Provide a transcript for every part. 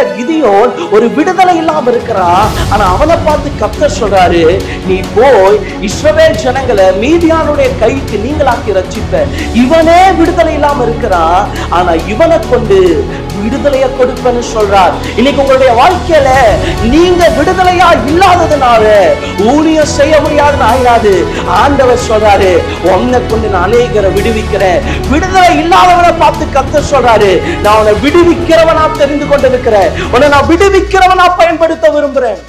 நாட்கள்ல கிதியோன் ஒரு விடுதலை இல்லாம இருக்கிறான் ஆனா அவனை பார்த்து கத்தர் சொல்றாரு நீ போய் இஸ்ரவேல் ஜனங்களை மீதியானுடைய கைக்கு நீங்களாக்கி ரச்சிப்ப இவனே விடுதலை இல்லாம இருக்கிறான் ஆனா இவனை கொண்டு விடுதலையை கொடுப்பேன்னு சொல்றார். இன்னைக்கு உங்களுடைய வாழ்க்கையில நீங்க விடுதலையா இல்லாததுனால ஊழியம் செய்ய முடியாதுன்னு ஆயிராது. ஆண்டவர் சொல்றாரு உன்னை கொண்டு நான் அநேகரை விடுவிக்கிறேன். விடுதலை இல்லாதவனை பார்த்து கத்த சொல்றாரு நான் உன்னை விடுவிக்கிறவனா தெரிந்து கொண்டிருக்கிறேன். உன்னை நான் விடுவிக்கிறவனா பயன்படுத்த விரும்புறேன்.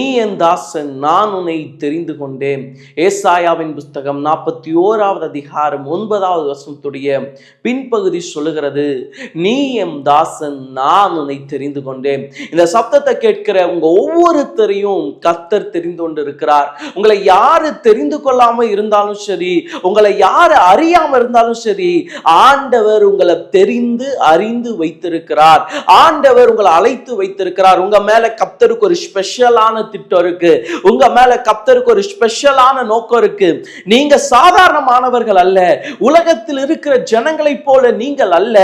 நீ என் தாசன் நான் உன்னை தெரிந்து கொண்டேன். ஏசாயாவின் புஸ்தகம் நாற்பத்தி ஓராவது அதிகாரம் ஒன்பதாவது வசனத்துடைய பின்பகுதி சொல்லுகிறது நீ என் தாசன் நான் உன்னை தெரிந்து கொண்டேன். இந்த சப்தத்தை கேட்கிற உங்க ஒவ்வொருத்தரையும் கத்தர் தெரிந்து கொண்டு இருக்கிறார் உங்களை யாரு தெரிந்து கொள்ளாம இருந்தாலும் சரி உங்களை யாரு அறியாம இருந்தாலும் சரி ஆண்டவர் உங்களை தெரிந்து அறிந்து வைத்திருக்கிறார். ஆண்டவர் உங்களை அழைத்து வைத்திருக்கிறார். உங்க மேல கத்தருக்கு ஒரு ஸ்பெஷலான திட்டம் இருக்கு. உங்க மேல கப்தருக்கு ஒரு ஸ்பெஷலான நோக்கம் இருக்கு. நீங்க சாதாரணமானவர்கள் அல்ல. உலகத்தில் இருக்கிற ஜனங்களை போல நீங்கள் அல்ல.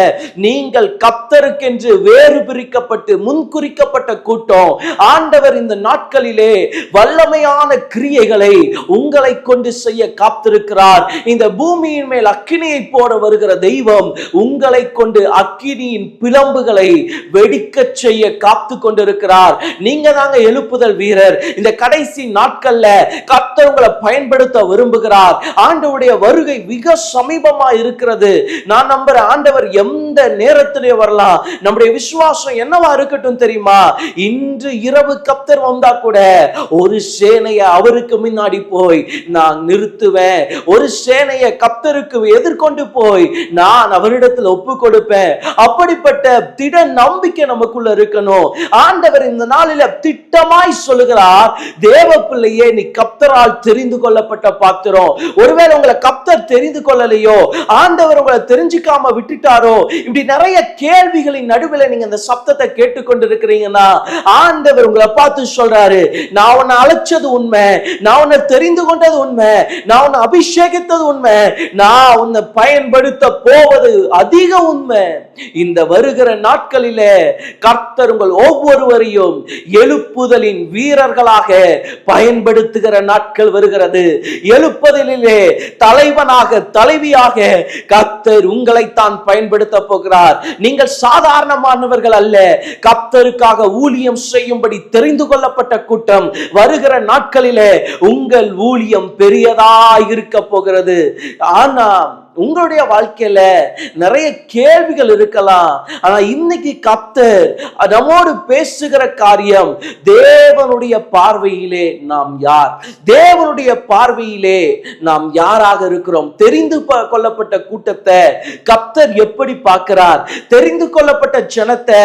நீங்கள் கப்தருக்கென்று வேறு பிரிக்கப்பட்டு முன்குறிக்கப்பட்ட கூட்டம். ஆண்டவர் இந்த நாட்களிலே வல்லமையான கிரியைகளை உங்களை கொண்டு செய்ய காத்திருக்கிறார். இந்த பூமியின் மேல் அக்கினியை போட வருகிற தெய்வம் உங்களை கொண்டு அக்கினியின் பிளம்புகளை வெடிக்க செய்ய காத்து கொண்டிருக்கிறார். நீங்க தாங்க எழுப்புதல் வீரர். இந்த கடைசி நாட்கள்ல கர்த்தர் உங்களை பயன்படுத்த விரும்புகிறார். ஆண்டவருடைய வருகை மிக சமீபமா இருக்கிறது. நான் நம்புற ஆண்டவர் எந்த நேரத்திலே வரலாம்? நம்முடைய விசுவாசம் என்னவா இருக்கட்டும் தெரியுமா? இன்று இரவு கப்தர் வந்தா கூட ஒரு சேனைய அவருக்கு முன்னாடி போய் நான் நிறுத்துவேன். ஒரு சேனைய கப்தருக்கு எதிர்கொண்டு போய் நான் அவரிடத்தில் ஒப்பு கொடுப்பேன் அப்படிப்பட்ட திட நம்பிக்கை நமக்குள்ள இருக்கணும். ஆண்டவர் இந்த நாளில திட்டமாய் சொல்லுகிறார் தேவ பிள்ளையே நீ கப்தரால் தெரிந்து கொள்ளப்பட்ட பாத்திரம் ஒருவேளை உங்களை கப்தர் தெரிந்து கொள்ளலையோ ஆண்டவர் உங்களை தெரிஞ்சுக்காம விட்டுட்டாரோ? இப்படி நிறைய கேள்விகளின் நடுவில் நீங்க அந்த சப்தத்தை கேட்டுக்கொண்டு இருக்கிறீங்கன்னா ஆண்டவர் உங்களை பார்த்து சொல்றாரு நான் உன்னை அழைச்சது உண்மை நான் உன்னை தெரிந்து கொண்டது உண்மை நான் உன்னை அபிஷேகித்தது உண்மை நான் உன்னை பயன்படுத்த போவது அதிக உண்மை. இந்த வருகிற நாட்களிலே கர்த்தர் உங்கள் ஒவ்வொருவரையும் எழுப்புதலின் வீர வீரர்களாக பயன்படுத்துகிற நாட்கள் வருகிறது. எழுப்பதிலே தலைவனாக தலைவியாக கர்த்தர் உங்களைத்தான் பயன்படுத்த போகிறார். நீங்கள் சாதாரணமானவர்கள் அல்ல. கத்தருக்காக ஊழியம் செய்யும்படி தெரிந்து கொள்ளப்பட்ட கூட்டம் வருகிற நாட்களிலே உங்கள் ஊழியம் பெரியதா இருக்க போகிறது. ஆனா உங்களுடைய வாழ்க்கையில நிறைய கேள்விகள் இருக்கலாம். ஆனா இன்னைக்கு கத்தர் நம்மோடு பேசுகிற காரியம் தேவனுடைய பார்வையிலே நாம் யார்? தேவனுடைய பார்வையிலே நாம் யாராக இருக்கிறோம்? தெரிந்து கொள்ளப்பட்ட கூட்டத்தை கப்தர் எப்படி பார்க்கிறார்? தெரிந்து கொள்ளப்பட்ட ஜனத்தை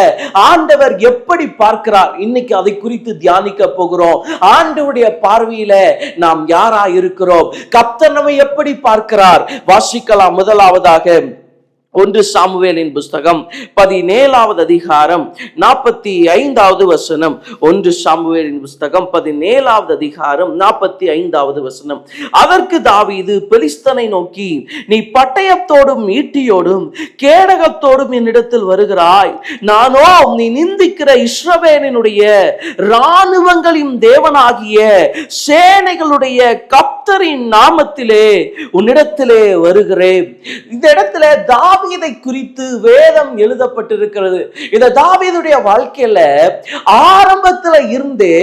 ஆண்டவர் எப்படி பார்க்கிறார்? இன்னைக்கு அதை குறித்து தியானிக்க போகிறோம். ஆண்டவருடைய பார்வையில நாம் யாரா இருக்கிறோம் கப்தர் நம்மை எப்படி பார்க்கிறார்? வாசிக்கலாம். பார்க்கலாம் முதலாவதாக ஒன்று சாமுவேலின் புஸ்தகம் பதினேழாவது அதிகாரம் நாற்பத்தி ஐந்தாவது வசனம். ஒன்று சாமுவேலின் புஸ்தகம் பதினேழாவது அதிகாரம் நாற்பத்தி ஐந்தாவது வசனம். அதற்கு தாவீது பெலிஸ்தனை நோக்கி நீ பட்டயத்தோடும் ஈட்டியோடும் கேடகத்தோடும் என்னிடத்தில் வருகிறாய். நானோ நீ நிந்திக்கிற இஸ்ரவேலினுடைய இராணுவங்களின் தேவனாகிய சேனைகளுடைய கப் கர்த்தரின் நாமத்திலே உன்னிடத்திலே வருகிறேன். இந்த இடத்துல தாவீதை குறித்து வேதம் எழுதப்பட்டிருக்கிறது. இந்த தாவீதுடைய வாழ்க்கையில ஆரம்பத்துல இருந்தே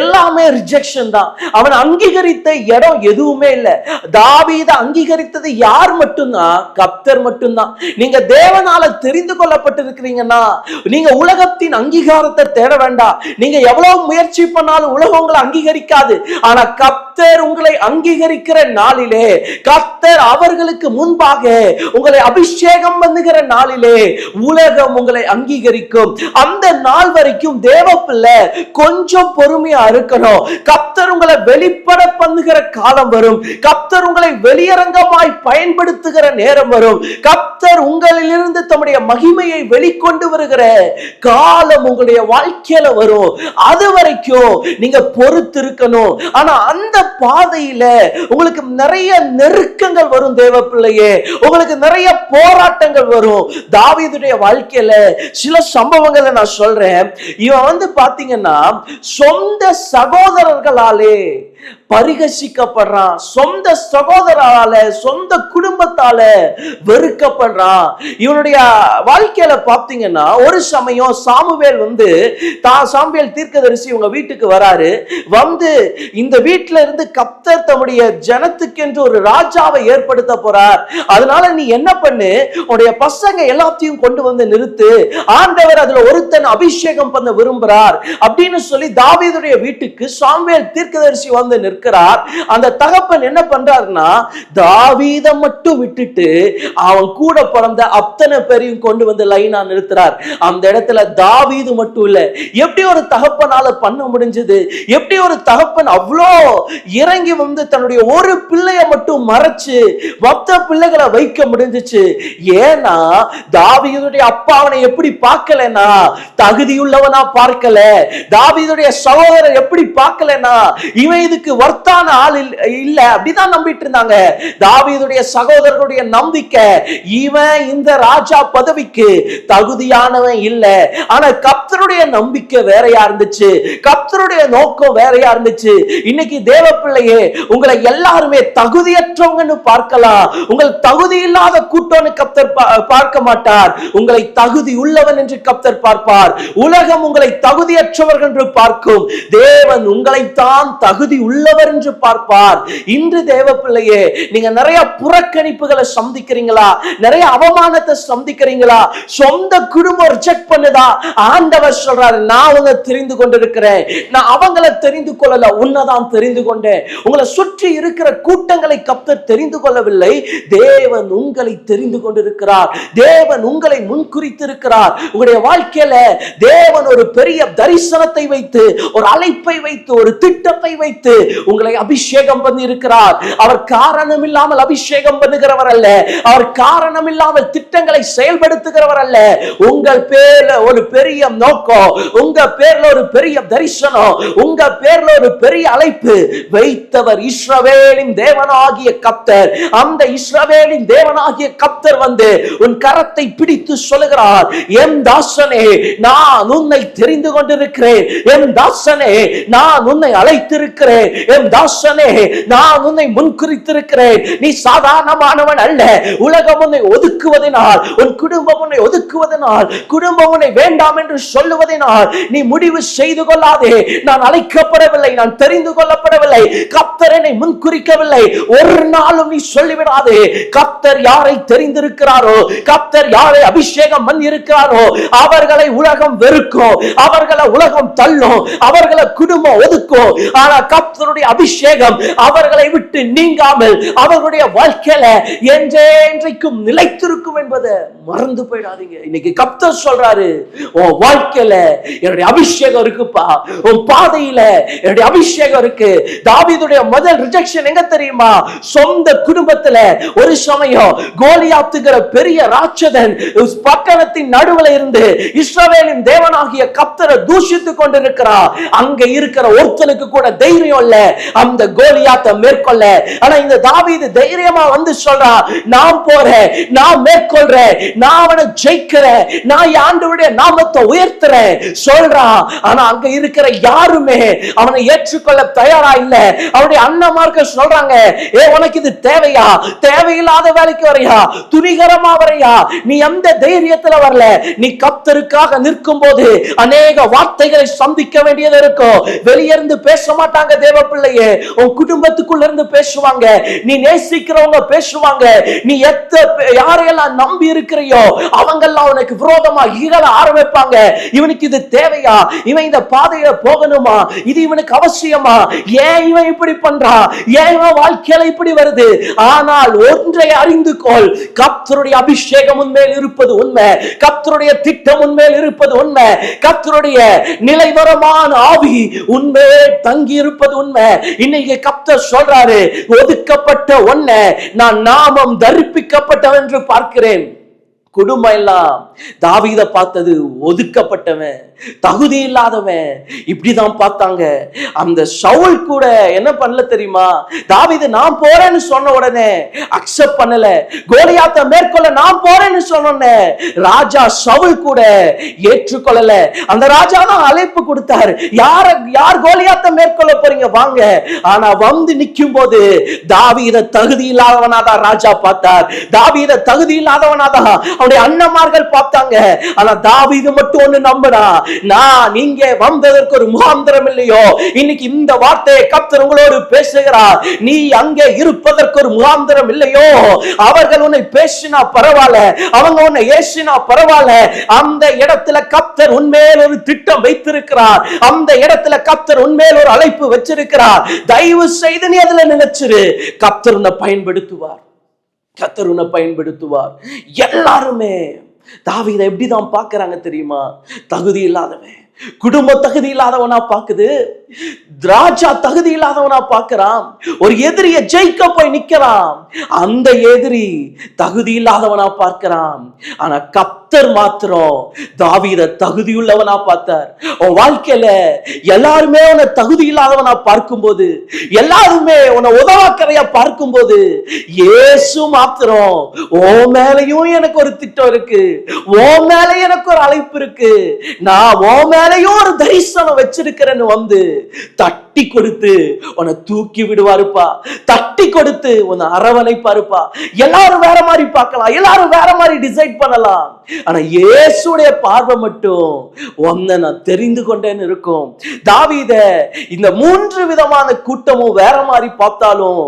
எல்லாமே ரிஜெக்ஷன் தான். அவன் அங்கீகரித்த இடம் எதுவுமே இல்லை. தாவீதை அங்கீகரித்தது யார் மட்டும்தான் கப்தர் மட்டும்தான். நீங்க தேவனால தெரிந்து கொள்ளப்பட்டிருக்கிறீங்கன்னா நீங்க உலகத்தின் அங்கீகாரத்தை தேட வேண்டாம். நீங்க எவ்வளவு முயற்சி பண்ணாலும் உலகம் உங்களை அங்கீகரிக்காது. ஆனா கப்தர் உங்களை அங்கீகரிக்கிற நாளிலே கப்தர் அவர்களுக்கு முன்பாக உங்களை அபிஷேகம் பண்ணுகிற நாளிலே உலகம் உங்களை அங்கீகரிக்கும். அந்த நாள் வரைக்கும் தேவ பிள்ளை கொஞ்சம் பொறுமையா இருக்கணும். கப்தர் உங்களை வெளிப்பட பண்ணுகிற காலம் வரும். கப்தர் உங்களை வெளியரங்கமாய் பயன்படுத்துகிற நேரம் வரும். கப்தர் உங்களிலிருந்து தம்முடைய மகிமையை வெளிக்கொண்டு வருகிற காலம் உங்களுடைய வாழ்க்கையில வரும். அது வரைக்கும் நீங்க பொறுத்து இருக்கணும் ஆனா அந்த பாதையில் வாழ்க்கையில உங்களுக்கு நிறைய நெருக்கங்கள் வரும் தேவ பிள்ளையே உங்களுக்கு நிறைய போராட்டங்கள் வரும். தாவீதுடைய வாழ்க்கையில சில சம்பவங்களை நான் சொல்றேன். இவன் வந்து பாத்தீங்கன்னா சொந்த சகோதரர்களாலே பரிகசிக்கப்படுறான் சொந்த சகோதரால சொந்த குடும்பத்தால வெறுக்கப்படுறான் இவனுடைய வாழ்க்கையில பார்த்தீங்கன்னா ஒரு சமயம் சாமுவேல் வந்து தான் சாமுவேல் தீர்க்கதரிசி உங்க வீட்டுக்கு வராரு. வந்து இந்த வீட்டில இருந்து கப்தர் தம்முடைய ஜனத்துக்கென்று ஒரு ராஜாவை ஏற்படுத்த போறார். அதனால நீ என்ன பண்ணு? உன்னுடைய பசங்க எல்லாத்தையும் கொண்டு வந்து நிறுத்து. ஆண்டவர் அதுல ஒருத்தன் அபிஷேகம் பண்ண விரும்புறார். அப்படின்னு சொல்லி தாவீதுடைய வீட்டுக்கு சாமுவேல் தீர்க்கதரிசி வந்து வந்து நிற்கிறார். அந்த தகப்பன் என்ன பண்றாருன்னா தாவீத மட்டும் விட்டுட்டு அவன் கூட பிறந்த அத்தனை பேரையும் கொண்டு வந்து லைனா நிறுத்துறார். அந்த இடத்துல தாவீது மட்டும் இல்ல எப்படி ஒரு தகப்பனால பண்ண முடிஞ்சது? எப்படி ஒரு தகப்பன் அவ்வளோ இறங்கி வந்து தன்னுடைய ஒரு பிள்ளைய மட்டும் மறைச்சு மொத்த பிள்ளைகளை வைக்க முடிஞ்சிச்சு? ஏன்னா தாவீதுடைய அப்பா அவனை எப்படி பார்க்கலனா தகுதியுள்ளவனா பார்க்கல. தாவீதுடைய சகோதரர் எப்படி பார்க்கலனா இவன் இது இதுக்கு ஒர்த்தான ஆள் இல்ல- அப்படிதான் நம்பிட்டு இருந்தாங்க. தாவீதுடைய சகோதரருடைய நம்பிக்கை இவன் இந்த ராஜா பதவிக்கு தகுதியானவன் இல்ல. ஆனா கப்தருடைய நம்பிக்கை வேறையா இருந்துச்சு. கப்தருடைய நோக்கம் வேறையா இருந்துச்சு. இன்னைக்கு தேவ பிள்ளையே உங்களை எல்லாருமே தகுதியற்றவங்கன்னு பார்க்கலாம். உங்கள் தகுதி இல்லாத கூட்டம்னு கப்தர் பார்க்க மாட்டார். உங்களை தகுதி உள்ளவன் என்று கப்தர் பார்ப்பார். உலகம் உங்களை தகுதியற்றவர்கள் என்று பார்க்கும். தேவன் உங்களைத்தான் தகுதி உள்ளவர் என்று பார்ப்பார். இன்று தேவ பிள்ளையே நீங்க நிறைய புறக்கணிப்புகளை சந்திக்கிறீங்களா? நிறைய அவமானத்தை சந்திக்கிறீங்களா? சொந்த குடும்பம் ரிஜெக்ட் பண்ணுதா? ஆண்டவர் சொல்றாரு நான் அவங்க தெரிந்து கொண்டிருக்கிறேன். நான் அவங்கள தெரிந்து கொள்ளல உன்னதான் தெரிந்து கொண்டேன். உங்களை சுற்றி இருக்கிற கூட்டங்களை கப்த தெரிந்து கொள்ளவில்லை. தேவன் உங்களை தெரிந்து கொண்டிருக்கிறார். தேவன் உங்களை முன்குறித்திருக்கிறார் உங்களுடைய வாழ்க்கையில தேவன் ஒரு பெரிய தரிசனத்தை வைத்து ஒரு அழைப்பை வைத்து ஒரு திட்டத்தை வைத்து உங்களை அபிஷேகம் பண்ணி இருக்கிறார் அவர் காரணம் இல்லாமல் அபிஷேகம் பண்ணுகிறவர் அல்ல. அவர் காரணம் இல்லாமல் திட்டங்களை செயல்படுத்துகிறவர் அல்ல. உங்கள் பேர்ல ஒரு பெரிய நோக்கம் உங்க பேர்ல ஒரு பெரிய தரிசனம் உங்க பேர்ல ஒரு பெரிய அழைப்பு. வைத்தவர் இஸ்ரவேலின் தேவனாகிய கப்தர் அந்த இஸ்ரவேலின் தேவனாகிய கப்தர் வந்து உன் கரத்தை பிடித்து சொல்லுகிறார் என் தாசனே நான் உன்னை தெரிந்து கொண்டிருக்கிறேன். என் தாசனே நான் உன்னை அழைத்திருக்கிறேன். என் தாசனே நான் உன்னை முன்குறித்திருக்கிறேன். நீ சாதாரணமானவன் அல்ல. உலகம் உன்னை ஒதுக்குவதனால் உன் குடும்பம் உன்னை ஒதுக்குவதனால் குடும்பம் உன்னை வேண்டாம் என்று சொல்லுவதனால் நீ முடிவு செய்து கொள்ளாதே. நான் அழைக்கப்படவில்லை நான் தெரிந்து கொள்ளப்படவில்லை. கத்தர் என்னை முன்குறிக்கவில்லை. ஒரு நாளும் நீ சொல்லிவிடாதே. கத்தர் யாரை தெரிந்திருக்கிறாரோ கத்தர் யாரை அபிஷேகம் பண்ணி இருக்கிறாரோ அவர்களை உலகம் வெறுக்கும் அவர்களை உலகம் தள்ளும் அவர்களை குடும்பம் ஒதுக்கும். ஆனா கர்த்தருடைய அபிஷேகம் அவர்களை விட்டு நீங்காமல் அவர்களுடைய வாழ்க்கையில என்றென்றைக்கும் நிலைத்திருக்கும் என்பதை மறந்து போயிடாதீங்க. இன்னைக்கு கப்தர் சொல்றாரு உன் வாழ்க்கையில என்னுடைய அபிஷேகம் இருக்குப்பா. உன் பாதையில என்னுடைய அபிஷேகம் இருக்கு. தாவிதுடைய முதல் ரிஜெக்ஷன் எங்க தெரியுமா? சொந்த குடும்பத்துல ஒரு சமயம் கோலியாத்துங்கிற பெரிய ராட்சதன் பட்டணத்தின் நடுவில் இருந்து இஸ்ரவேலின் தேவனாகிய கப்தரை தூஷித்துக் கொண்டிருக்கிறார் அங்க இருக்கிற ஒருத்தனுக்கு கூட தைரியம் இல்ல அந்த கோலியாத்தை மேற்கொள்ள ஆனா இந்த தாவீது தைரியமா வந்து சொல்றான் நான் போறேன் நான் மேற்கொள்றேன் நான் அவனை ஜெயிக்கிறேன் நான் ஆண்டவருடைய நாமத்தை உயர்த்துறேன் சொல்றான் ஆனா அங்க இருக்கிற யாருமே அவனை ஏற்றுக்கொள்ள தயாரா இல்ல. அவனுடைய அண்ணமார்க்க சொல்றாங்க ஏ உனக்கு இது தேவையா? தேவையில்லாத வேலைக்கு வரையா? துணிகரமா வரையா? நீ எந்த தைரியத்துல வரல? நீ கப்தருக்காக நிற்கும் போது அநேக வார்த்தைகளை சந்திக்க வேண்டியது இருக்கும். வெளியிருந்து பேச மாட்டாங்க தேவ பிள்ளையே உன் குடும்பத்துக்குள்ள இருந்து பேசுவாங்க. நீ நேசிக்கிறவங்க பேசுவாங்க. நீ எத்த யாரையெல்லாம் நம்பி இருக்கிறையோ அவங்கெல்லாம் உனக்கு விரோதமா இகழ ஆரம்பிப்பாங்க. இவனுக்கு இது தேவையா? இவன் இந்த பாதையில போகணுமா? இது இவனுக்கு அவசியமா? ஏன் இவன் இப்படி பண்றான் ஏன் இவன் வாழ்க்கையில இப்படி வருது? ஆனால் ஒன்றை அறிந்து கொள். கப்தருடைய அபிஷேகம் உன்மேல் இருப்பது உண்மை. கப்தருடைய திட்டம் உண்மையில் இருப்பது உண்மை. கர்த்தருடைய நிலைவரமான ஆவி உண்மையே தங்கி இருப்பது உண்மை. இன்னைக்கு கப்த சொல்றாரு ஒதுக்கப்பட்ட ஒன்ன நான் நாமம் தரிப்பிக்கப்பட்டவன் என்று பார்க்கிறேன். குடும்பம் எல்லாம் தாவீத பார்த்தது ஒதுக்கப்பட்டவன் தகுதி இல்லாதவன் இப்படிதான் பார்த்தாங்க. அந்த சவுல் கூட என்ன பண்ணல தெரியுமா? தாவித நான் போறேன்னு சொன்ன உடனே அக்செப்ட் பண்ணல. கோலியாத்த மேற்கொள்ள நான் போறேன்னு சொன்ன ராஜா சவுல் கூட ஏற்றுக்கொள்ளல. அந்த ராஜா தான் அழைப்பு கொடுத்தாரு. யார யார் கோலியாத்த மேற்கொள்ள போறீங்க? வாங்க. ஆனா வந்து நிக்கும் போது தாவீத தகுதி இல்லாதவனாதான் ராஜா பார்த்தார். தாவீத தகுதி இல்லாதவனாதான் அவனுடைய அண்ணமார்கள் பார்த்தாங்க. ஆனா தாவீது மட்டும் ஒண்ணு நம்பினா நான் நீங்க வந்ததற்கு ஒரு முகாந்திரம் இல்லையோ? இன்னைக்கு இந்த வார்த்தையை கர்த்தர் உங்களோடு பேசுகிறார். நீ அங்கே இருப்பதற்கு ஒரு முகாந்திரம் இல்லையோ? அவர்கள் உன்னை பேசினா பரவாயில்ல. அவங்க உன்னை ஏசினா பரவாயில்ல. அந்த இடத்துல கப்தர் உண்மையில் ஒரு திட்டம் வைத்திருக்கிறார். அந்த இடத்துல கப்தர் உண்மையில் ஒரு அழைப்பு வச்சிருக்கிறார். தயவு செய்து நீ அதுல நினைச்சிரு. கப்தர் உன்னை பயன்படுத்துவார். கத்தருனை பயன்படுத்துவார். எல்லாருமே. தாவீதை எப்படிதான் பார்க்குறாங்க தெரியுமா? தகுதி இல்லாதவன். குடும்ப தகுதி இல்லாதவனா பாக்குது திராட்சா தகுதி இல்லாதவனா பார்க்கிறான். ஒரு எதிரிய ஜெயிக்க போய் நிக்கிறான். அந்த எதிரி தகுதி இல்லாதவனா பார்க்கிறான். ஆனா கப் கத்தர் மாத்திரம். தாவீத தகுதியுள்ளவனா பார்த்தார். உன் வாழ்க்கையில எல்லாருமே உன்னை தகுதி இல்லாதவனா பார்க்கும்போது எல்லாருமே உன்னை பார்க்கும் பார்க்கும்போது ஏசு மாத்திரம். ஓ மேலையும் எனக்கு ஒரு திட்டம் இருக்கு. ஓ மேல எனக்கு ஒரு அழைப்பு இருக்கு. நான் ஓ மேலையும் ஒரு தரிசனம் வச்சிருக்கிறேன்னு வந்து தட்டி கொடுத்து உன்னை தூக்கி விடுவாருப்பா. தட்டி கொடுத்து உன்னை அரவணைப்பாருப்பா. எல்லாரும் வேற மாதிரி பார்க்கலாம். எல்லாரும் வேற மாதிரி டிசைட் பண்ணலாம். ஆனா இயேசுடைய பார்வை மட்டும் உன்னை நான் தெரிந்து கொண்டேன்னு இருக்கும். தாவீத இந்த மூன்று விதமான கூட்டமும் வேற மாதிரி பார்த்தாலும்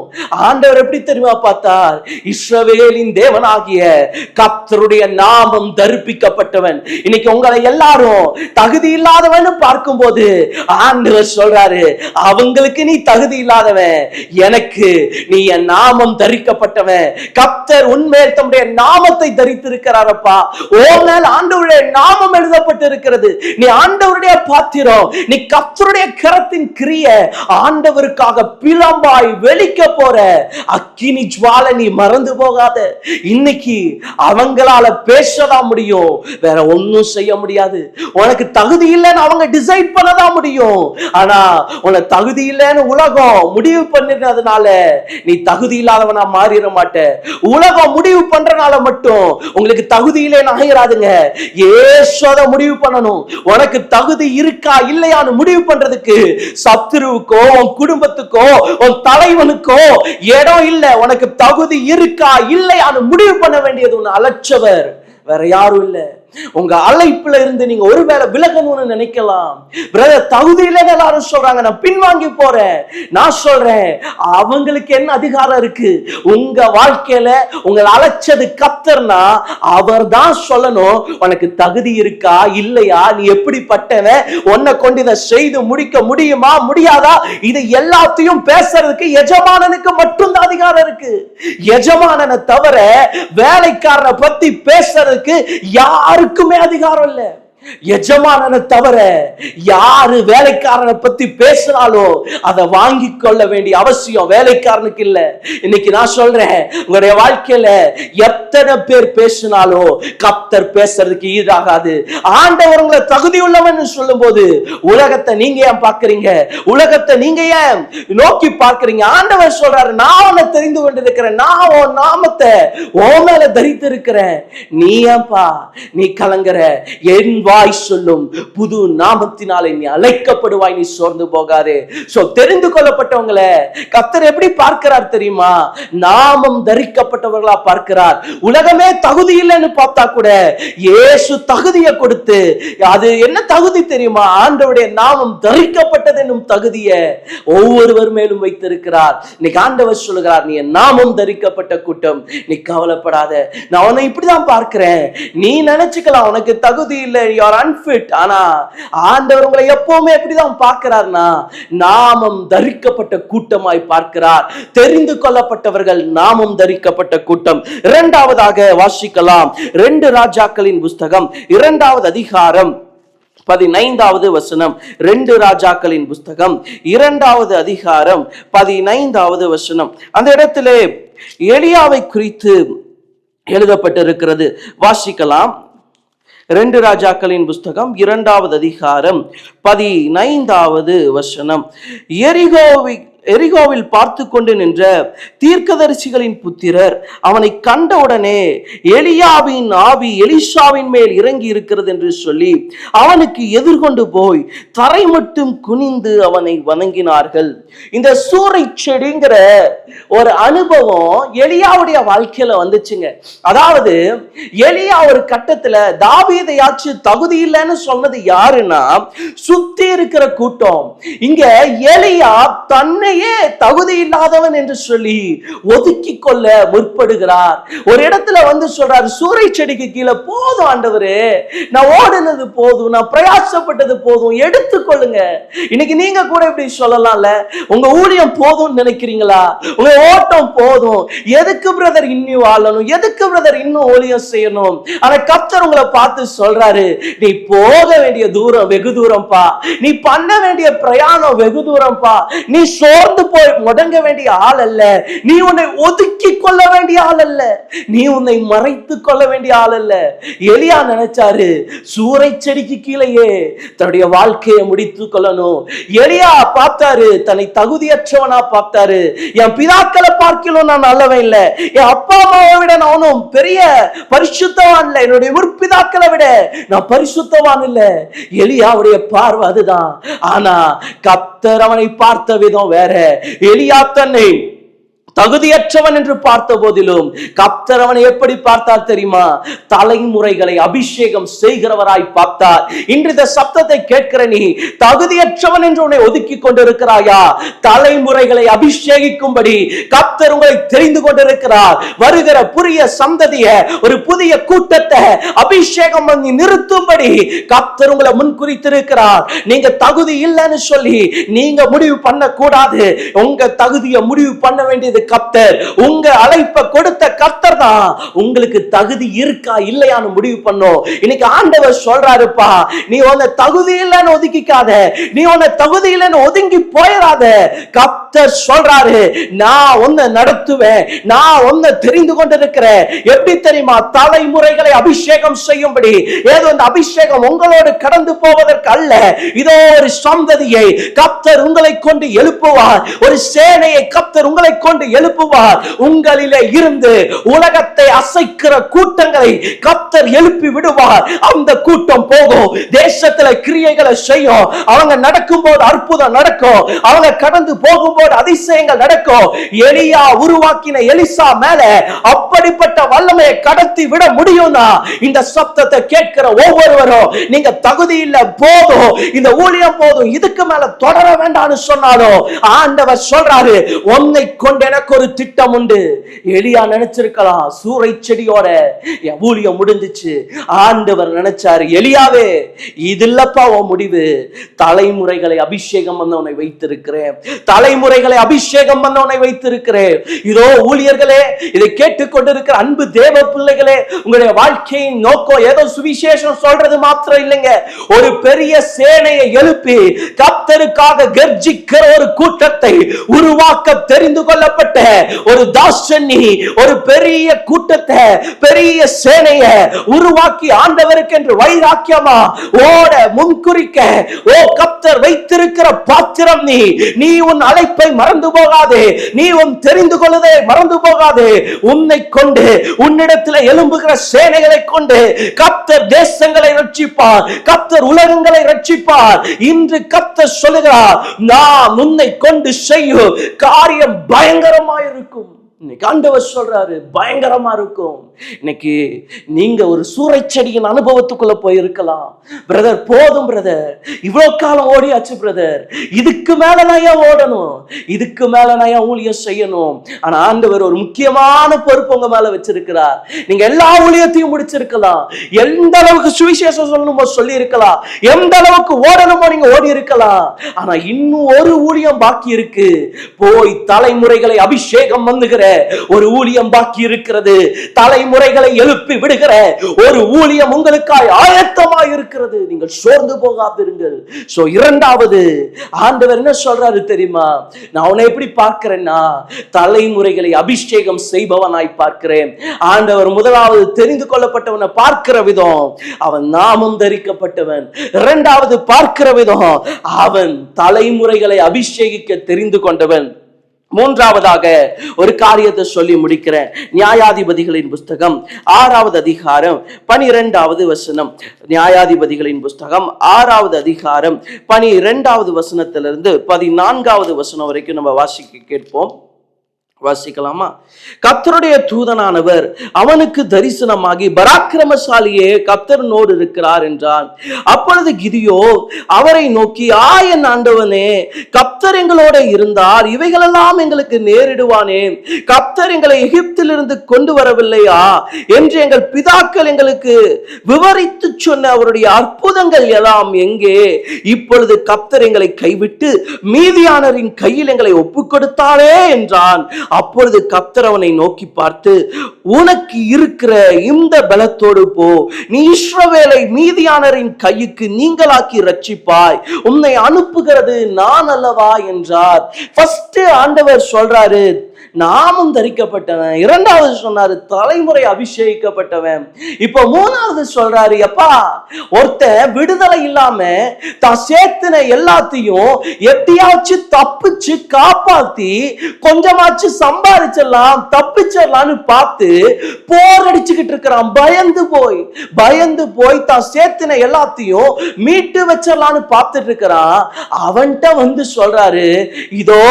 ஆண்டவர் எப்படி தெரியுமா பார்த்தார்? இஸ்ரவேலின் தேவனாகிய கப்தருடைய நாமம் தரிப்பிக்கப்பட்டவன். இன்னைக்கு உங்களை எல்லாரும் தகுதி இல்லாதவன்னு பார்க்கும்போது ஆண்டவர் சொல்றாரு அவங்களுக்கு நீ தகுதி இல்லாதவன். எனக்கு நீ என் நாமம் தரிக்கப்பட்டவன். கப்தர் உண்மையில் தம்முடைய நாமத்தை தரித்திருக்கிறாரப்பா. ஓ மேல் ஆண்டவருடைய நாமம் எழுதப்பட்டு இருக்கிறது நீ ஆண்டவருடைய பாத்திரம் நீ கத்தருடைய கரத்தின் கிரிய ஆண்டவருக்காக பிளம்பாய் வெளிக்க போற அக்கினி ஜுவால நீ மறந்து போகாத. இன்னைக்கு அவங்களால பேசதான் முடியும் வேற ஒன்னும் செய்ய முடியாது. உனக்கு தகுதி இல்லைன்னு அவங்க டிசைட் பண்ணதான் முடியும். ஆனா உனக்கு தகுதி இல்லைன்னு உலகம் முடிவு பண்ணிருந்ததுனால நீ தகுதி இல்லாதவனா மாறிட மாட்ட. உலகம் முடிவு பண்றனால மட்டும் உங்களுக்கு தகுதி இல்லைன்னு ஆகிறாதுங்க ஏசோத முடிவு பண்ணணும். உனக்கு தகுதி இருக்கா இல்லையான்னு முடிவு பண்றதுக்கு சத்துருவுக்கோ உன் குடும்பத்துக்கோ உன் தலைவனுக்கோ இடம் இல்ல. உனக்கு தகுதி இருக்கா இல்லையான்னு முடிவு பண்ண வேண்டியது உன் அலட்சவர். வேற யாரும் இல்ல. உங்க அழைப்புல இருந்து நீங்க ஒருவேளை விலகணும்னு நினைக்கலாம். பிரதர் தகுதியில எல்லாரும் சொல்றாங்க. நான் பின்வாங்கி போறேன். நான் சொல்றேன். அவங்களுக்கு என்ன அதிகாரம் இருக்கு? உங்க வாழ்க்கையில உங்களை அழைச்சது கத்தர்னா அவர் தான் சொல்லணும். உனக்கு தகுதி இருக்கா? இல்லையா? நீ எப்படிப்பட்டவன்? உன்னை கொண்டு இதை செய்து முடிக்க முடியுமா? முடியாதா? இது எல்லாத்தையும் பேசுறதுக்கு எஜமானனுக்கு மட்டும்தான் அதிகாரம் இருக்கு. எஜமானனை தவிர வேலைக்காரனை பத்தி பேசுறதுக்கு யார் யாருக்குமே அதிகாரம் இல்லை. எஜமானனை தவிர யாரு வேலைக்காரனை பத்தி பேசினாலும் அதை வாங்கி கொள்ள வேண்டிய அவசியம் வேலைக்காரனுக்கு இல்ல. இன்னைக்கு நான் சொல்றேன் உங்களுடைய வாழ்க்கையில எத்தனை பேர் பேசினாலும் கப்தர் பேசுறதுக்கு ஈடாகாது. ஆண்டவர் உங்களை தகுதி உள்ளவன் சொல்லும் போது உலகத்தை நீங்க ஏன் பாக்குறீங்க உலகத்தை நீங்க ஏன் நோக்கி பார்க்கறீங்க? ஆண்டவர் சொல்றாரு நான் உன்னை தெரிந்து கொண்டிருக்கிறேன். நான் உன் நாமத்தை ஓ மேல தரித்து இருக்கிறேன் நீ ஏன்பா நீ கலங்குற? என் வாய் சொல்லும். புது நாமத்தினாலே நீ அழைக்கப்படுவாய் நீ சோர்ந்து போகாதே. சோ தெரிந்து கொள்ளப்பட்டவங்கள கத்தர் எப்படி பார்க்கிறார் தெரியுமா? நாமம் தரிக்கப்பட்டவர்களா பார்க்கிறார். உலகமே தகுதி இல்லைன்னு பார்த்தா கூட இயேசு தகுதியை கொடுத்து அது என்ன தகுதி தெரியுமா? ஆண்டவருடைய நாமம் தரிக்கப்பட்டது என்னும் தகுதியை ஒவ்வொருவர் மேலும் வைத்திருக்கிறார். இன்னைக்கு ஆண்டவர் சொல்லுகிறார் நீ என் நாமம் தரிக்கப்பட்ட கூட்டம் நீ கவலைப்படாத. நான் உன்னை இப்படிதான் பார்க்கிறேன். நீ நினைச்சுக்கலாம் உனக்கு தகுதி இல்லை யூஆர் அன்ஃபிட் ஆனா ஆண்டவர் உங்களை எப்பவுமே எப்படிதான் பார்க்கிறார்னா நாமம் தரிக்கப்பட்ட கூட்டமாய் பார்க்கிறார். தெரிந்து கொள்ளப்பட்டவர்கள் நாமம் தரிக்கப்பட்ட கூட்டம். இரண்டாவதாக வாசிக்கலாம். ரெண்டு ராஜாக்களின் புஸ்தகம் இரண்டாவது அதிகாரம் பதினைந்தாவது வசனம். ரெண்டு ராஜாக்களின் புஸ்தகம் இரண்டாவது அதிகாரம் பதினைந்தாவது வசனம். அந்த இடத்திலே எளியாவை குறித்து எழுதப்பட்டிருக்கிறது. வாசிக்கலாம். ரெண்டு ராஜாக்களின் புஸ்தகம் இரண்டாவது அதிகாரம் பதினைந்தாவது வசனம். எரிகோவி எரிகோவில் பார்த்து கொண்டு நின்ற தீர்க்கதரிசிகளின் புத்திரர் அவனை கண்டவுடனே எலியாவின் ஆவி எலிஷாவின் மேல் இறங்கி இருக்கிறது என்று சொல்லி அவனுக்கு எதிர்கொண்டு போய் தரை மட்டும் குனிந்து அவனை வணங்கினார்கள். இந்த சூறை செடிங்கிற ஒரு அனுபவம் எலியாவுடைய வாழ்க்கையில வந்துச்சுங்க. அதாவது எலியா ஒரு கட்டத்துல தாவீதையாச்சும் தகுதி இல்லைன்னு சொன்னது யாருன்னா சுத்தி இருக்கிற கூட்டம். இங்க எலியா தன்னையே தகுதி இல்லாதவன் என்று சொல்லி ஒதுக்கி கொள்ள முற்படுகிறார். ஒரு இடத்துல வந்து சொல்றாரு சூறை செடிக்கு கீழே போதும் ஆண்டவரே. நான் ஓடினது போதும் நான் பிரயாசப்பட்டது போதும் எடுத்துக்கொள்ளுங்க இன்னைக்கு நீங்க கூட இப்படி சொல்லலாம்ல. உங்க ஊழியம் போதும்னு நினைக்கிறீங்களா? உங்க ஓட்டம் போதும். எதுக்கு பிரதர் இன்னும் வாழணும்? எதுக்கு பிரதர் இன்னும் ஊழியம் செய்யணும்? ஆனா கர்த்தர் உங்களை பார்த்து சொல்றாரு நீ போக வேண்டிய தூரம் வெகு தூரம்ப்பா நீ பண்ண வேண்டிய பிரயாணம் வெகு தூரம்ப்பா நீ சோர்ந்து போய் முடங்க வேண்டிய ஆள் அல்ல. நீ உன்னை ஒதுக்கி கொள்ள வேண்டிய ஆள் அல்ல. நீ உன்னை மறைத்து கொள்ள வேண்டிய ஆள் அல்ல. எலியா நினைச்சாரு சூறை செடிக்கு கீழேயே தன்னுடைய வாழ்க்கையை முடித்து கொள்ளணும். எலியா பார்த்தாரு தன்னை தகுதியற்றவனா பார்த்தாரு. என் பிதாக்களை பார்க்கலாம் நான் நல்லவன் இல்ல. என் அப்பா அம்மாவை விட நானும் பெரிய பரிசுத்தவான் இல்ல. என்னுடைய முற்பிதாக்களை விட நான் பரிசுத்தவான் இல்ல. எலியாவுடைய பார்வை அதுதான். ஆனா கத்தர் அவனை பார்த்த விதம் வேற. எலியா தன்னை தகுதியற்றவன் என்று பார்த்த போதிலும் கப்தர் அவனை எப்படி பார்த்தார் தெரியுமா? தலைமுறைகளை அபிஷேகம் செய்கிறவராய் பார்த்தார். இன்று இந்த சப்தத்தை கேட்கிற நீ தகுதியற்றவன் என்று உன்னை ஒதுக்கி கொண்டிருக்கிறாயா? தலைமுறைகளை அபிஷேகிக்கும்படி கப்தர் உங்களை தெரிந்து கொண்டிருக்கிறார். வருகிற புதிய சந்ததிய ஒரு புதிய கூட்டத்தை அபிஷேகம் பண்ணி நிறுத்தும்படி கப்தர் உங்களை முன்குறித்திருக்கிறார் நீங்க தகுதி இல்லைன்னு சொல்லி நீங்க முடிவு பண்ண கூடாது உங்க தகுதியை முடிவு பண்ண வேண்டியது கப்தர் உங்க அழைப்பை கொடுத்த கத்தர் தான் உங்களுக்கு தகுதி இருக்கா இல்லையான்னு முடிவு பண்ணும். இன்னைக்கு ஆண்டவர் சொல்றாருப்பா நீ உன்னை தகுதி இல்லைன்னு ஒதுக்கிக்காத நீ உன்னை தகுதி இல்லைன்னு ஒதுங்கி போயிடாத கர்த்தர் சொல்றாரு நான் ஒன்ன நடத்துவேன். நான் ஒன்ன தெரிந்து கொண்டிருக்கிறேன். எப்படி தெரியுமா? தலைமுறைகளை அபிஷேகம் செய்யும்படி. ஏதோ அந்த அபிஷேகம் உங்களோடு கடந்து போவதற்கு அல்ல. இதோ ஒரு சந்ததியை கப்தர் உங்களை கொண்டு எழுப்புவார். ஒரு சேனையை கப்தர் உங்களை கொண்டு எழுப்புவார். உங்களிலே இருந்து உலகத்தை அசைக்கிற கூட்டங்களை கர்த்தர் எழுப்பி விடுவார். அந்த கூட்டம் போகும். தேசத்துல கிரியைகளை செய்யும். அவங்க நடக்கும் போது அற்புதம் நடக்கும். அவங்க கடந்து போது அதிசயங்கள் நடக்கும். எலியா உருவாக்கின எலிசா மேல அப்படிப்பட்ட வல்லமையை கடத்தி விட முடியும்னா இந்த சப்தத்தை கேட்கிற ஒவ்வொருவரும் நீங்க தகுதி இல்ல போதும். இந்த ஊழியம் போதும். இதுக்கு மேல தொடர வேண்டாம்னு சொன்னாலும் ஆண்டவர் சொல்றாரு உன்னை கொண்டு எனக்கு ஒரு திட்டம் உண்டு. எலியா நினைச்சிருக்கலாம் சூறை செடியோட என் ஊழியம் முடிஞ்சிச்சு. ஆண்டவர் நினைச்சாரு எலியாவே இது இல்லப்பா உன் முடிவு. தலைமுறைகளை அபிஷேகம் பண்ணவனை வைத்திருக்கிறேன். தலைமுறை தலைமுறைகளை அபிஷேகம் பண்ணவனை வைத்திருக்கிறேன். இதோ ஊழியர்களே இதை கேட்டுக்கொண்டிருக்கிற அன்பு தேவ பிள்ளைகளே உங்களுடைய வாழ்க்கையின் நோக்கம் ஏதோ சுவிசேஷம் சொல்றது மாத்திரம் இல்லைங்க. ஒரு பெரிய சேனையை எழுப்பி கப்தருக்காக கர்ஜிக்கிற ஒரு கூட்டத்தை உருவாக்க தெரிந்து கொள்ளப்பட்ட ஒரு தாசனி ஒரு பெரிய கூட்டத்தை பெரிய சேனைய உருவாக்கி ஆண்டவருக்கு என்று வைராக்கியமா? ஓட முன்குறிக்க ஓ கப்தர் வைத்திருக்கிற பாத்திரம் நீ நீ உன் அழைப்பை மறந்து போகாதே. நீ உன் தெரிந்து கொள்ளதே மறந்து போகாதே. உன்னை கொண்டு உன்னிடத்தில் எழும்புகிற சேனைகளை கொண்டு கப்தர் தேசங்களை ரட்சிப்பார் கப்தர் உலகங்களை ரட்சிப்பார். இன்று கப்தர் சொல்லுகிறார் நான் உன்னை கொண்டு செய்யும் காரியம் பயங்கரமாயிருக்கும். இன்னைக்கு ஆண்டவர் சொல்றாரு பயங்கரமா இருக்கும் இன்னைக்கு நீங்க ஒரு சூறைச்செடியின் அனுபவத்துக்குள்ள போயிருக்கலாம். பிரதர் போதும் பிரதர் இவ்வளவு காலம் ஓடியாச்சு பிரதர் இதுக்கு மேல நான் ஏன் ஓடணும்? இதுக்கு மேல நான் ஏன் ஊழியம் செய்யணும்? ஆனா ஆண்டவர் ஒரு முக்கியமான பொறுப்பு உங்க மேல வச்சிருக்கிறார். நீங்க எல்லா ஊழியத்தையும் முடிச்சிருக்கலாம். எந்த அளவுக்கு சுவிசேஷம் சொல்லணுமோ சொல்லி இருக்கலாம் எந்த அளவுக்கு ஓடணுமோ நீங்க ஓடி இருக்கலாம் ஆனா இன்னும் ஒரு ஊழியம் பாக்கி இருக்கு. போய் தலைமுறைகளை அபிஷேகம் வந்துகிற ஒரு ஊழியம் பாக்கி இருக்கிறது. தலை முறைகளை எழுப்பி விடுகிற ஒரு ஊழியம் உங்களுக்காய் ஆயத்தமாய் இருக்கிறது நீங்கள் சோர்ந்து போகாதிருங்கள். சோ இரண்டாவது ஆண்டவர் என்ன சொல்றாரு தெரியுமா? நான் உன்னை எப்படி பார்க்கிறேன்னா தலைமுறைகளை அபிஷேகம் செய்பவனாய் பார்க்கிறேன். ஆண்டவர் முதலாவது தெரிந்து கொள்ளப்பட்டவனை பார்க்கிற விதம் அவன் நாமம் தரிக்கப்பட்டவன். இரண்டாவது பார்க்கிற விதம் அவன் தலைமுறைகளை அபிஷேகிக்க தெரிந்து கொண்டவன். மூன்றாவதாக ஒரு காரியத்தை சொல்லி முடிக்கிறேன் நியாயாதிபதிகளின் புஸ்தகம் ஆறாவது அதிகாரம் பனிரெண்டாவது வசனம். நியாயாதிபதிகளின் புஸ்தகம் ஆறாவது அதிகாரம் பனிரெண்டாவது வசனத்திலிருந்து பதினான்காவது வசனம் வரைக்கும் நம்ம வாசிக்க கேட்போம். வாசிக்கலாமா? கத்தருடைய தூதனானவர் அவனுக்கு தரிசனமாகி பராக்கிரமசாலியே கத்தரனோடு இருக்கிறார் என்றான். அப்பொழுது கிதியோ அவரை நோக்கி ஆ என் ஆண்டவனே கப்தர் எங்களோட இருந்தார். இவைகளெல்லாம் எங்களுக்கு நேரிடுவானே. கப்தர் எங்களை எகிப்திலிருந்து கொண்டு வரவில்லையா? என்று எங்கள் பிதாக்கள் எங்களுக்கு விவரித்து சொன்ன அவருடைய அற்புதங்கள் எல்லாம் எங்கே? இப்பொழுது கப்தர் எங்களை கைவிட்டு மீதியானரின் கையில் எங்களை ஒப்பு கொடுத்தாரே என்றான். அப்பொழுது கப்தர் அவனை நோக்கி பார்த்து உனக்கு இருக்கிற இந்த பலத்தோடு போ. நீ இஸ்ரவேலை மீதியானரின் கைக்கு நீங்களாக்கி ரட்சிப்பாய் உன்னை அனுப்புகிறது நான் அல்லவா? என்றார். ஃபர்ஸ்ட் ஆண்டவர் சொல்றாரு நாமும் தரிக்கப்பட்டவன். இரண்டாவது சொன்னாரு தலைமுறை அபிஷேகிக்கப்பட்டவன். இப்ப மூணாவது சொல்றாரு எப்பா ஒருத்தன் விடுதலை இல்லாம தான் சேர்த்துன எல்லாத்தையும் எப்படியாச்சும் தப்பிச்சு காப்பாத்தி கொஞ்சமாச்சு சம்பாதிச்சிடலாம் தப்பிச்சிடலாம்னு பார்த்து போர் அடிச்சுக்கிட்டு இருக்கிறான். பயந்து போய் பயந்து போய் தான் சேர்த்துன எல்லாத்தையும் மீட்டு வச்சிடலாம்னு பார்த்துட்டு இருக்கிறான். அவன்கிட்ட வந்து சொல்றாரு இதோ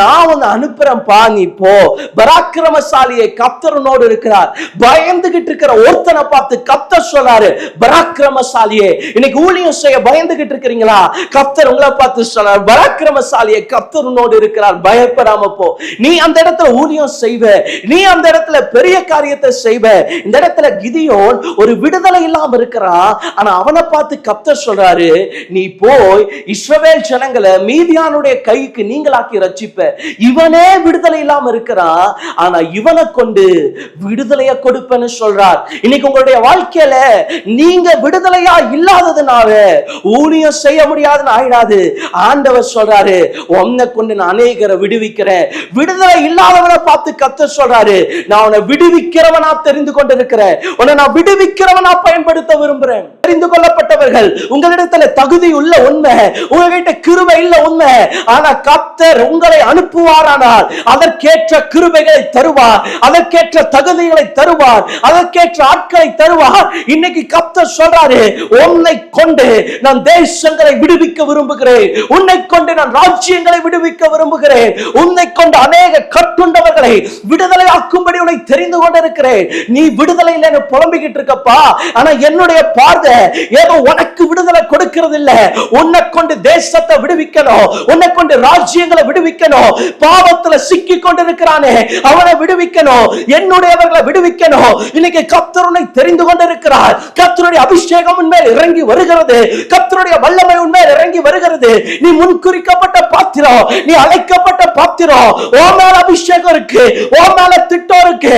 நான் உன்னை அனுப்புறேன் பா நீ போ பராக்கிரமசாலியை கப்தரனோடு இருக்கிறார். பயந்துகிட்டு இருக்கிற ஒருத்தனை பார்த்து கப்தர் சொல்றாரு பராக்கிரமசாலியே இன்னைக்கு ஊழியம் செய்ய பயந்துகிட்டு இருக்கிறீங்களா? கப்தர் உங்களை பார்த்து சொல்றார் பராக்கிரமசாலியை கப்தரனோடு இருக்கிறார். பயப்படாம போ. நீ அந்த இடத்துல ஊழியம் செய்வ. நீ அந்த இடத்துல பெரிய காரியத்தை செய்வ. இந்த இடத்துல கிதியோன் ஒரு விடுதலை இல்லாம இருக்கிறான் ஆனா அவனை பார்த்து கப்தர் சொல்றாரு நீ போய் இஸ்ரவேல் ஜனங்களை மீதியானுடைய கைக்கு நீங்களாக்கி ரச்சிப்ப இவனே விடுதலை இல்லாம இருக்கிறான் ஆனா இவனை கொண்டு விடுதலையை கொடுப்பேன்னு சொல்றார். இன்னைக்கு உங்களுடைய வாழ்க்கையில நீங்க விடுதலையா இல்லாததுனால ஊழியம் செய்ய முடியாதுன்னு ஆயிடாது. ஆண்டவர் சொல்றாரு உன்னை கொண்டு நான் அநேகரை விடுவிக்கிறேன். விடுதலை இல்லாதவனை பார்த்து கத்த சொல்றாரு நான் உன்னை விடுவிக்கிறவனா தெரிந்து கொண்டிருக்கிறேன். உன்னை நான் விடுவிக்கிறவனா பயன்படுத்த விரும்புறேன். தெரிந்து கொள்ளப்பட்டவர்கள். உங்களிடத்துல தகுதி உள்ள உண்மை உங்ககிட்ட கிருபை இல்ல உண்மை. ஆனா கத்தர் உங்களை அனுப்புவாரானால் அதற்கேற்ற கிருபைகளை தருவார் அதற்கேற்ற தகுதிகளை தருவார் அதற்கேற்ற ஆட்களை தருவார். இன்னைக்கு கத்தர் சொல்றாரு உன்னை கொண்டு நான் தேசங்களை விடுவிக்க விரும்புகிறேன். உன்னை கொண்டு நான் ராஜ்யங்களை விடுவிக்க விரும்புகிறேன். உன்னை கொண்டு அநேக கட்டுண்டவர்களை விடுதலை ஆக்கும்படி உன்னை தெரிந்து கொண்டிருக்கிறேன். நீ விடுதலை இல்லைன்னு புலம்பிக்கிட்டு இருக்கப்பா. ஆனா என்னுடைய பார்வை ஏதோ உனக்கு விடுதலை கொடுக்கிறது இல்ல உன்னை கொண்டு தேசத்தை விடுவிக்கணும். உன்னை கொண்டு ராஜ்யங்களை விடுவிக்கணும். பாவத்துல சிக்கி கொண்டிருக்கிறானே அவனை விடுவிக்கணும். என்னுடையவர்களை விடுவிக்கணும். இன்னைக்கு கத்தருனை தெரிந்து கொண்டிருக்கிறார். கத்தருடைய அபிஷேகம் உன்மேல் இறங்கி வருகிறது. கத்தருடைய வல்லமை உன்மேல் இறங்கி வருகிறது. நீ முன்குறிக்கப்பட்ட பாத்திரம் நீ அழைக்கப்பட்ட பாத்திரம். ஓ மேல அபிஷேகம் இருக்கு ஓ மேல திட்டம் இருக்கு.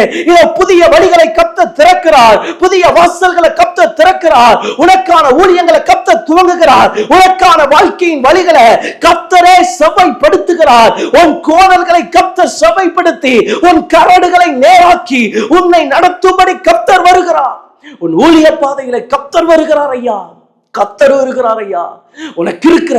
புதிய வழிகளை கத்த திறக்கிறார். புதிய வாசல்களை கத்த திறக்கிறார். உனக்கான ஊழியங்களை கத்த துவங்குகிறார். உனக்கான வாழ்க்கையின் வழிகளை கத்தரே செவ்வைப்படுத்துகிறார். உன் கோணல்களை கத்த செவ்வைப்படுத்தி உன் கரடுகளை நேராக்கி உன்னை நடத்தும்படி கத்தர் வருகிறார். உன் ஊழிய பாதையில கத்தர் வருகிறார் ஐயா. கத்தர் இருக்கிறார் ஐயா. உனக்கு இருக்கிற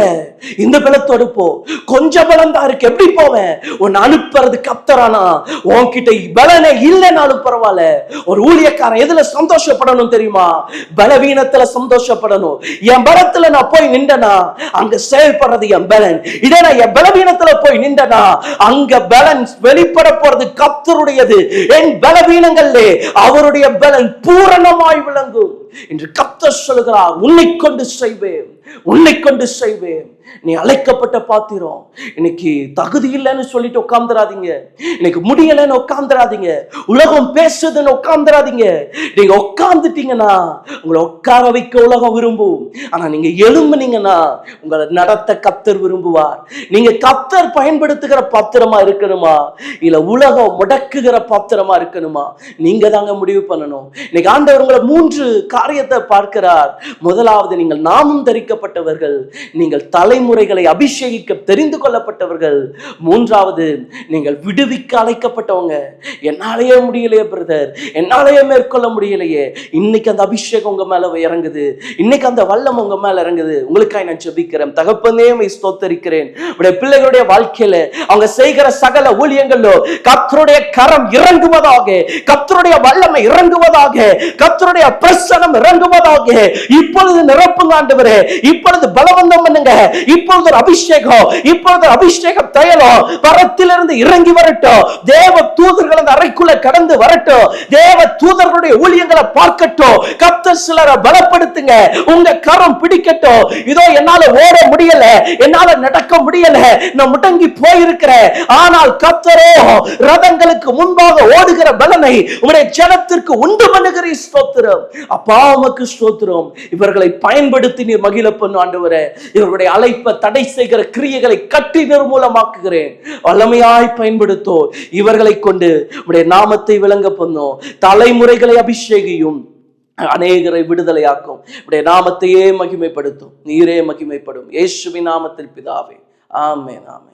இந்த பலத்தோடு போ. கொஞ்சம் பலம் தான் இருக்கு. எப்படி போவேன் உன்னை அனுப்புறது கத்தரானா? உன்கிட்ட பலனே இல்லைனாலும் பரவாயில்ல. ஒரு ஊழியக்காரன் எதுல சந்தோஷப்படணும் தெரியுமா? பலவீனத்துல சந்தோஷப்படணும். என் பலத்துல நான் போய் நின்றனா? அங்க செயல்படுறது என் பலன். இதே நான் என் பலவீனத்துல போய் நின்றனா? அங்க பலன் வெளிப்பட போறது கத்தருடையது. என் பலவீனங்கள்லே அவருடைய பலன் பூரணமாய் விளங்கும். என்று கத்த சொல்கிறார் உன்னை கொண்டு செய்வேன். உன்னை கொண்டு செய்வேன். நீ அழைக்கப்பட்ட பாத்திரம். இன்னைக்கு தகுதி இல்லைன்னு சொல்லிட்டு உட்காந்துராதீங்க இன்னைக்கு முடியலைன்னு உட்காந்துராதீங்க உலகம் பேசுதுன்னு உட்காந்துராதீங்க நீங்க உட்காந்துட்டீங்கன்னா உங்களை உட்கார வைக்க உலகம் விரும்பும். ஆனா நீங்க எழும்புனீங்கன்னா உங்களை நடத்த கத்தர் விரும்புவார். நீங்க கத்தர் பயன்படுத்துகிற பாத்திரமா இருக்கணுமா? இல்ல உலகம் முடக்குகிற பாத்திரமா இருக்கணுமா? நீங்க தாங்க முடிவு பண்ணணும். இன்னைக்கு ஆண்டவர் உங்களை மூன்று காரியத்தை பார்க்கிறார். முதலாவது நீங்கள் நாமும் தரிக்க அழைக்கப்பட்டவர்கள் நீங்கள் தலைமுறைகளை அபிஷேகிக்க தெரிந்து கொள்ளப்பட்டவர்கள் மூன்றாவது நீங்கள் விடுவிக்க அழைக்கப்பட்டவங்க. என்னாலேயே முடியலையே பிரதர் என்னாலேயே மேற்கொள்ள முடியலையே. இன்னைக்கு அந்த அபிஷேகம் உங்க மேல இறங்குது. இன்னைக்கு அந்த வல்லம் உங்க மேல இறங்குது. உங்களுக்காக நான் ஜெபிக்கிறேன். தகப்பனே ஸ்தோத்தரிக்கிறேன். உடைய பிள்ளைகளுடைய வாழ்க்கையில அவங்க செய்கிற சகல ஊழியங்களோ கத்தருடைய கரம் இறங்குவதாக கத்தருடைய வல்லமை இறங்குவதாக கத்தருடைய பிரசனம் இறங்குவதாக இப்பொழுது நிரப்புங்க ஆண்டவரே. இப்பொழுது பலவந்தம் பண்ணுங்க. இப்பொழுது ஒரு அபிஷேகம். இப்பொழுது அபிஷேகம் தையலம் பரத்திலிருந்து இறங்கி வரட்டும். தேவ தூதர்கள் அந்த அறைக்குள்ள கடந்து வரட்டும். தேவ தூதர்களுடைய ஊழியங்களை பார்க்கட்டும். கத்த சிலரை பலப்படுத்துங்க. உங்க கரம் பிடிக்கட்டும். இதோ என்னால ஓட முடியல. என்னால நடக்க முடியல. நான் முடங்கி போயிருக்கிறேன். ஆனால் கத்தரோ ரதங்களுக்கு முன்பாக ஓடுகிற பலனை உங்களுடைய ஜனத்திற்கு உண்டு பண்ணுகிற ஸ்தோத்திரம். அப்பா உமக்கு ஸ்தோத்திரம். இவர்களை பயன்படுத்தி நீர் மகிழ தகப்பன் ஆண்டவரே இவர்களுடைய அழைப்பை தடை செய்கிற கிரியைகளை கட்டி நிர்மூலமாக்குகிறேன் வல்லமையாய் பயன்படுத்தோ இவர்களை கொண்டு உடைய நாமத்தை விளங்க பண்ணும் தலைமுறைகளை அபிஷேகியும் அநேகரை விடுதலையாக்கும். உடைய நாமத்தையே மகிமைப்படுத்தும் நீரே மகிமைப்படும். இயேசுவின் நாமத்தில் பிதாவே. ஆமென் ஆமென்.